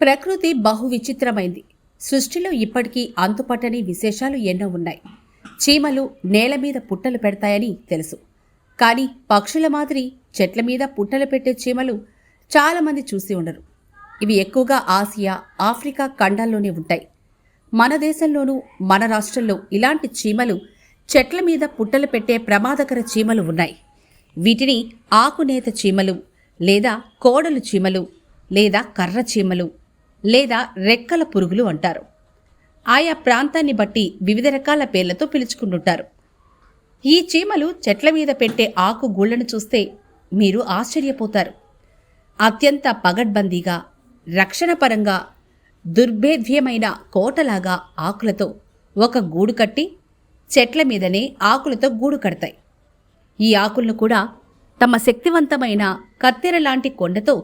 ప్రకృతి బహు విచిత్రమైంది సృష్టిలో ఇప్పటికీ అంతుపట్టని విశేషాలు ఎన్నో ఉన్నాయి. చీమలు నేల మీద పుట్టలు పెడతాయని తెలుసు. కానీ పక్షుల మాదిరి చెట్ల మీద పుట్టలు పెట్టే చీమలు చాలామంది చూసి ఉండరు. ఇవి ఎక్కువగా ఆసియా ఆఫ్రికా ఖండాల్లోనే ఉంటాయి. మన దేశంలోనూ మన రాష్ట్రంలో ఇలాంటి చీమలు చెట్ల మీద పుట్టలు పెట్టే ప్రమాదకర చీమలు ఉన్నాయి. వీటిని ఆకునేత చీమలు లేదా కోడలు చీమలు లేదా కర్ర చీమలు లేదా రెక్కల పురుగులు అంటారు. ఆయా ప్రాంతాన్ని బట్టి వివిధ రకాల పేర్లతో పిలుచుకుంటుంటారు. ఈ చీమలు చెట్ల మీద పెట్టే ఆకు గూళ్ళను చూస్తే మీరు ఆశ్చర్యపోతారు. అత్యంత పగడ్బందీగా రక్షణపరంగా దుర్భేద్యమైన కోటలాగా ఆకులతో ఒక గూడు కట్టి చెట్ల మీదనే ఆకులతో గూడు కడతాయి. ఈ ఆకులను కూడా తమ శక్తివంతమైన కత్తెర లాంటి కొండతో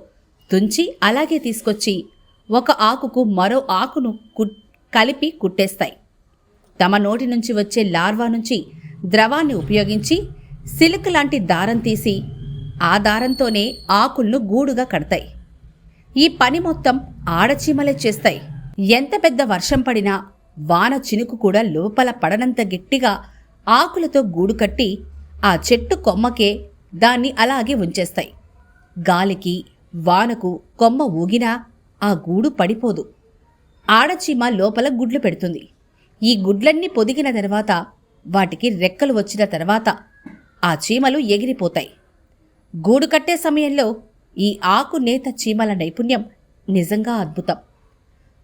తుంచి అలాగే తీసుకొచ్చి ఒక ఆకుకు మరో ఆకును కు కలిపి కుట్టేస్తాయి. తమ నోటి నుంచి వచ్చే లార్వా నుంచి ద్రవాన్ని ఉపయోగించి సిల్క్ లాంటి దారం తీసి ఆ దారంతోనే ఆకులను గూడుగా కడతాయి. ఈ పని మొత్తం ఆడచీమలే చేస్తాయి. ఎంత పెద్ద వర్షం పడినా వాన చినుకు కూడా లోపల పడనంత గట్టిగా ఆకులతో గూడు కట్టి ఆ చెట్టు కొమ్మకే దాన్ని అలాగే ఉంచేస్తాయి. గాలికి వానకు కొమ్మ ఊగినా ఆ గూడు పడిపోదు. ఆడచీమ లోపల గుడ్లు పెడుతుంది. ఈ గుడ్లన్నీ పొదిగిన తర్వాత వాటికి రెక్కలు వచ్చిన తర్వాత ఆ చీమలు ఎగిరిపోతాయి. గూడు కట్టే సమయంలో ఈ ఆకు నేత చీమల నైపుణ్యం నిజంగా అద్భుతం.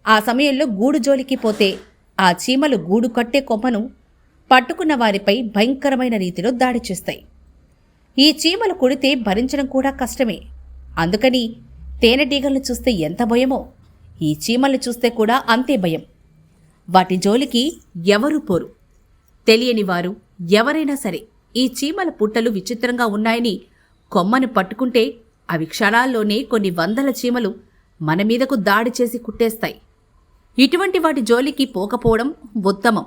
ఆ సమయంలో గూడు జోలికి పోతే ఆ చీమలు గూడు కట్టే కొమ్మను పట్టుకున్న వారిపై భయంకరమైన రీతిలో దాడి చేస్తాయి. ఈ చీమలు కొడితే భరించడం కూడా కష్టమే. అందుకని తేనెటీగల్ని చూస్తే ఎంత భయమో ఈ చీమల్ని చూస్తే కూడా అంతే భయం. వాటి జోలికి ఎవరు పోరు. తెలియని వారు ఎవరైనా సరే ఈ చీమల పుట్టలు విచిత్రంగా ఉన్నాయని కొమ్మను పట్టుకుంటే అవి క్షణాల్లోనే కొన్ని వందల చీమలు మన మీదకు దాడి చేసి కుట్టేస్తాయి. ఇటువంటి వాటి జోలికి పోకపోవడం ఉత్తమం.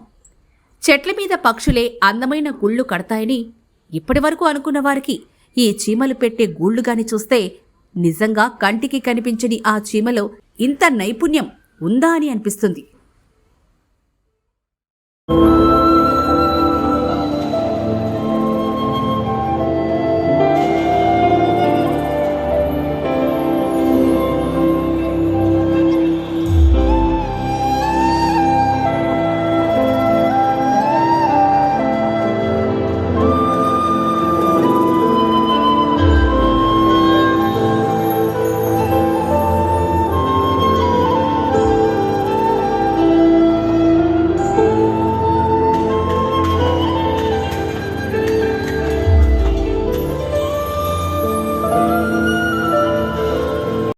చెట్ల మీద పక్షులే అందమైన గుళ్ళు కడతాయని ఇప్పటివరకు అనుకున్న వారికి ఈ చీమలు పెట్టే గూళ్ళుగాని చూస్తే నిజంగా కంటికి కనిపించని ఆ చీమలో ఇంత నైపుణ్యం ఉందా అని అనిపిస్తుంది.